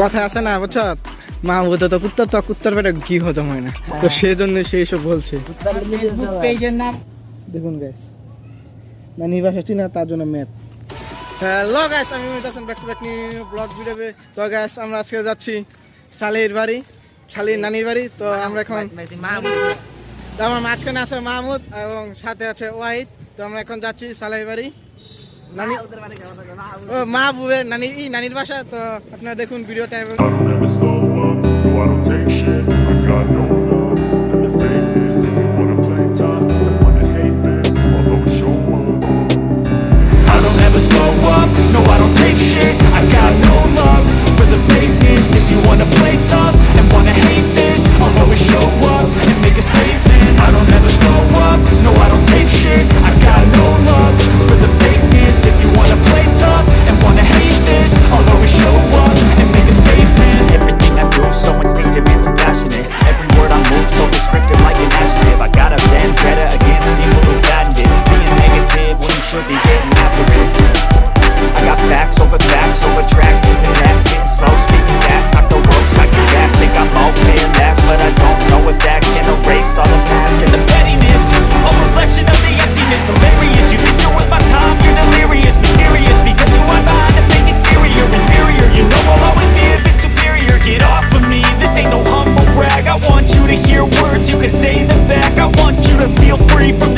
কথা আছে না বুঝছ? মা বলতো তো কুত্তার তো কুত্তার পেটে কি হজম হয় না। তো সেই জন্য সেই সব বলছে। নাম? দেখুন গ্যাস না নিবাস আসছি না তার জন্য ম্যাপ হ্যালো গ্যাস আমি মেটাসন ব্যাক টু ব্যাক নিয়ে ব্লগ ভিডিওবে তো গ্যাস আমরা আজকে যাচ্ছি শালির বাড়ি শালির নানির বাড়ি। তো আমরা এখন আমার মাঝখানে আছে মাহমুদ এবং সাথে আছে ওয়াহিদ। তো আমরা এখন যাচ্ছি শালির বাড়ি। নানি? ও মা বুবে নানি নানির বাসা তো আপনারা দেখুন ভিডিওটা এবং No, I don't take shit. I got no. to hear words, you can say them back. I want you to feel free from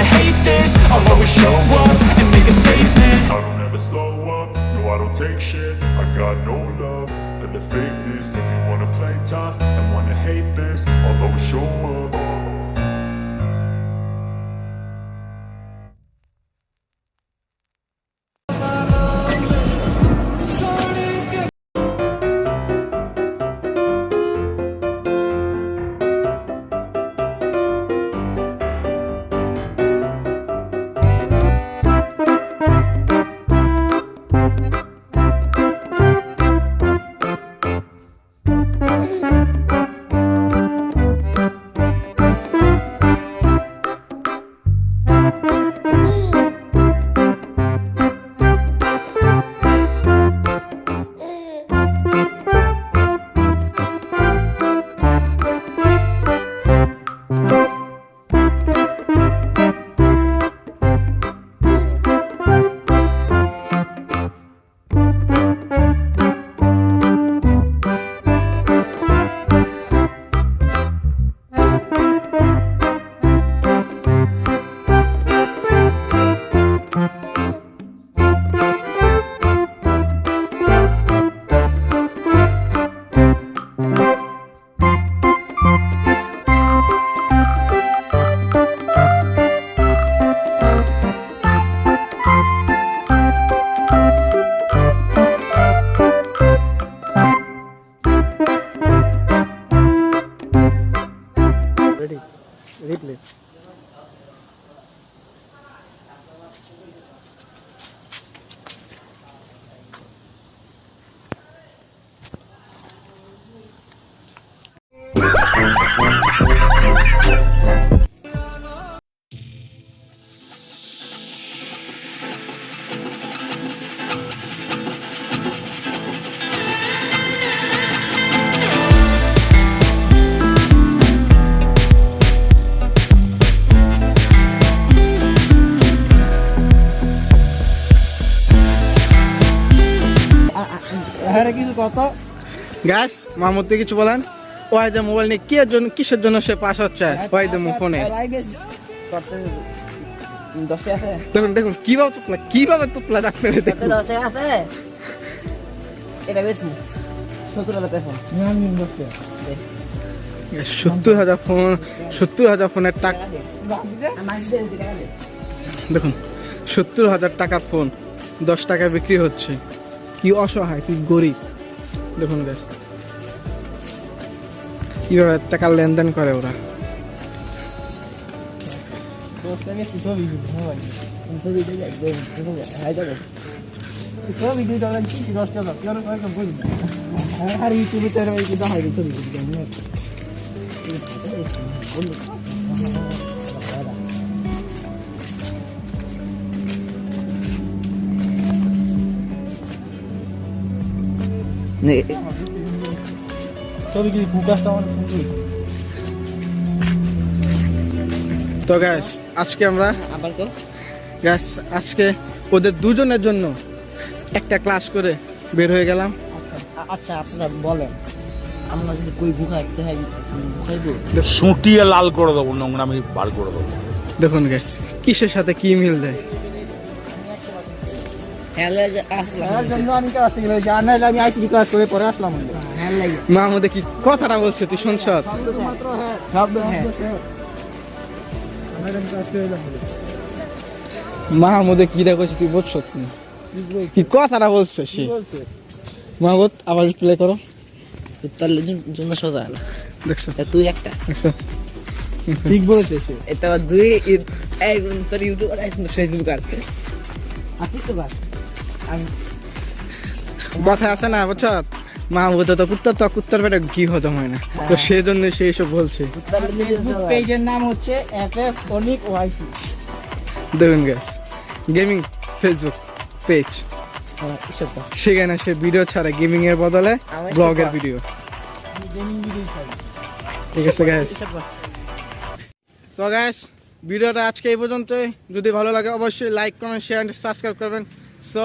gonna hate this. I'll always show up and make a statement. I don't ever slow up, no I don't take shit. কিছু কত gas Mahmud থেকে কিছু বলেন। ওই যে mobile নিয়ে কি জন্য কিসের জন্য সে পাস হচ্ছে? ওই যে ফোনে। দেখুন দেখুন কীভাবে তুতলা কীভাবে তুতলা দশটা এটা বেশ। সত্তর হাজার সত্তর হাজার ফোন সত্তর হাজার ফোনের টাকা দেখুন সত্তর হাজার টাকার ফোন দশ টাকায় বিক্রি হচ্ছে। কি অসহায় কি গরিব। দেখুন গ্যাস কীভাবে টাকার লেনদেন করে ওরা? আর ফোকাসটা আমার তো গ্যাস আজকে আমরা আবার তো গ্যাস আজকে ওদের দুজনের জন্য একটা ক্লাস করে বের হয়ে গেলাম। আচ্ছা আপনারা বলেন। আমরা যদি কই ভুকা একটা খাইবো সুটিয়ে লাল করে দেবো নোংরামি বার করে দেবো। দেখুন গ্যাস কিসের সাথে কি মিল দেয়? মাহমুদে কি কথাটা বলছে? তুই শুনছ? শুধুমাত্র শব্দ মাহমুদে কি দেখছি তুই বুঝছ কি? কথাটা বলছে সে? মাহমুদ আবার প্লে করো। তার জন্য সোজা দেখছ? তুই একটা। দেখছ? ঠিক বলেছে সে। এটা দুই এই তোর ইউটিউব আর ফেসবুক আর আপনি তো কথা আছে না বুঝছ? মাহমুদে তো কুত্তার তো কুত্তার পেটে ঘি হজম হয় না। তো সেজন্য সে এসব বলছে। ফেসবুক পেজের নাম হচ্ছে ওয়াইফি। দেখুন গ্যাস গেমিং ফেসবুক পেজ সেখানে সে ভিডিও ছাড়ে গেমিং এর বদলে ব্লগের ভিডিও ঠিক আছে গ্যাস তো গ্যাস ভিডিওটা আজকে এই পর্যন্তই। যদি ভালো লাগে অবশ্যই লাইক কমেন্ট শেয়ার সাবস্ক্রাইব করবেন। সো